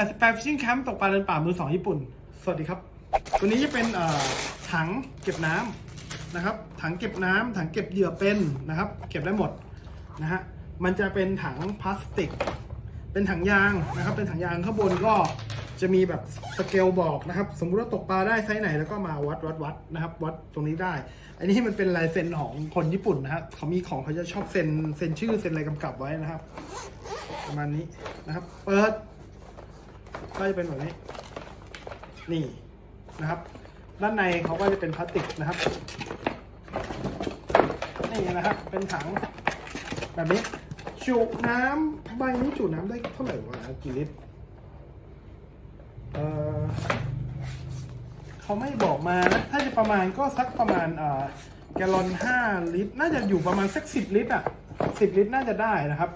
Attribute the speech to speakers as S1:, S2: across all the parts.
S1: 88 Fishing Camp ตกปลาเดินป่ามือสองญี่ปุ่น สวัสดีครับ ตัวนี้จะเป็นถังเก็บน้ำนะครับ ถังเก็บน้ำถังเก็บเหยื่อเป็นนะครับ เก็บได้หมดนะฮะ มันจะเป็นถังพลาสติก เป็นถังยางนะครับ เป็นถังยางข้างบนก็จะมีแบบสเกลบอกนะครับ สมมุติว่าตกปลาได้ไซส์ไหนแล้วก็มาวัดวัดวัดนะครับ วัดตรงนี้ได้ อันนี้มันเป็นลายเซ็นของคนญี่ปุ่นนะครับเขามีของเขาจะชอบเซ็นเซ็นชื่อเซ็นอะไรกำกับไว้นะครับ ประมาณนี้นะครับ เปิด ก็จะเป็นแบบนี้ นี่นะครับ ด้านในเขาก็จะเป็นพลาสติกนะครับ นี่นะครับ เป็นถัง แบบนี้ จุน้ำใบนี้จุน้ำได้เท่าไหร่วะกี่ลิตร เออเขาไม่บอกมานะถ้าจะประมาณก็สักประมาณเอ่อแกลลอนห้าลิตร น่าจะอยู่ประมาณสักสิบลิตรอะสิบลิตรน่าจะได้นะครับ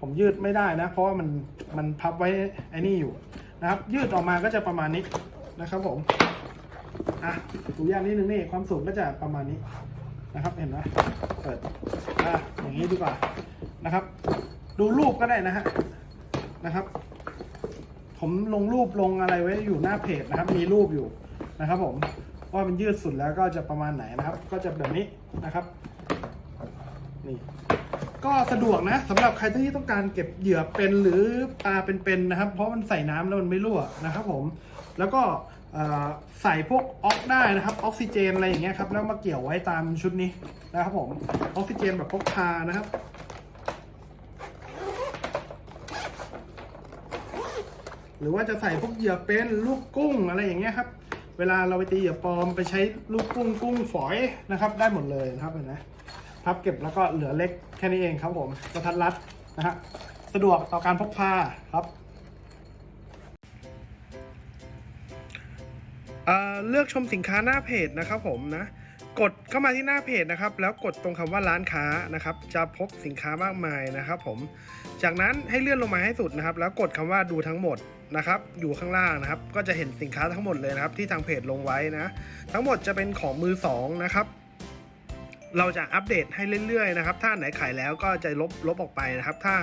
S1: ผมยืดไม่ได้นะ เพราะว่ามัน มันพับไว้ไอ้นี่อยู่นะครับ ยืดออกมาก็จะประมาณนี้นะครับผมอะดูอย่างนิดนึงนี่ความสูงก็จะประมาณนี้นะครับ เห็นไหมเปิดอะอย่างนี้ดีกว่านะครับ ดูรูปก็ได้นะฮะนะครับ ผมลงรูปลงอะไรไว้อยู่หน้าเพจนะครับ มีรูปอยู่นะครับ ผมว่ามันยืดสุดแล้วก็จะประมาณไหนนะครับ ก็จะแบบนี้นะครับ นี่ ก็สะดวกนะสำหรับใครที่ต้องการเก็บเหยื่อเป็นหรือปลาเป็นๆนะครับ เพราะมันใส่น้ำแล้วมันไม่รั่วนะครับผมแล้วก็ใส่พวกออกได้นะครับออกซิเจนอะไรอย่างเงี้ยครับแล้วมาเกี่ยวไว้ตามชุดนี้นะครับผมออกซิเจนแบบพกพานะครับหรือว่าจะใส่พวกเหยื่อเป็นลูกกุ้งอะไรอย่างเงี้ยครับ เวลาเราไปตีเหยื่อปลอมไปใช้ลูกกุ้งกุ้งฝอยนะครับ ได้หมดเลยนะครับเห็นไหม พับเก็บแล้วก็เหลือเล็กแค่นี้เองครับผมกระทัดรัดนะฮะสะดวกต่อการพกพาครับเเลือกชมสินค้าหน้าเพจนะครับผมนะกดเข้ามาที่หน้าเพจนะครับ แล้วกดตรงคำว่าร้านค้านะครับ จะพบสินค้ามากมายนะครับ ผม จากนั้นให้เลื่อนลงมาให้สุดนะครับ แล้วกดคำว่าดูทั้งหมดนะครับ อยู่ข้างล่างนะครับ ก็จะเห็นสินค้าทั้งหมดเลยนะครับ ที่ทางเพจลงไว้นะ ทั้งหมดจะเป็นของมือสองนะครับ เราจะอัปเดตให้เรื่อยๆนะครับ ถ้าไหนขายแล้วก็จะลบลบออกไปนะครับ ถ้า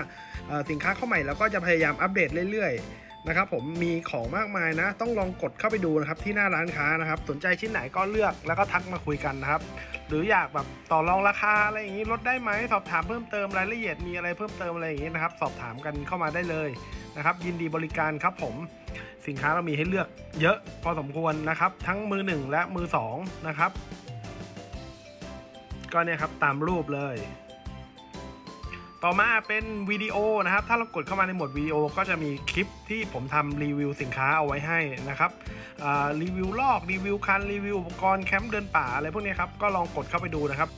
S1: สินค้าเข้าใหม่เราก็จะพยายามอัปเดตเรื่อยๆนะครับ ผมมีของมากมายนะ ต้องลองกดเข้าไปดูนะครับที่หน้าร้านค้านะครับ สนใจชิ้นไหนก็เลือกแล้วก็ทักมาคุยกันนะครับ หรืออยากแบบต่อรองราคาอะไรอย่างนี้ลดได้ไหมสอบถามเพิ่มเติมรายละเอียดมีอะไรเพิ่มเติมอะไรอย่างนี้นะครับ สอบถามกันเข้ามาได้เลยนะครับ ยินดีบริการครับผมสินค้าเรามีให้เลือกเยอะพอสมควรนะครับ ทั้งมือหนึ่งและมือสองนะครับ ก็เนี่ยครับตามรูปเลย ต่อมาเป็นวิดีโอนะครับ ถ้าเรากดเข้ามาในหมวดวิดีโอก็จะมีคลิปที่ผมทำรีวิวสินค้าเอาไว้ให้นะครับรีวิวลอกรีวิวคันรีวิวอุปกรณ์แคมป์เดินป่าอะไรพวกนี้ครับก็ลองกดเข้าไปดูนะครับ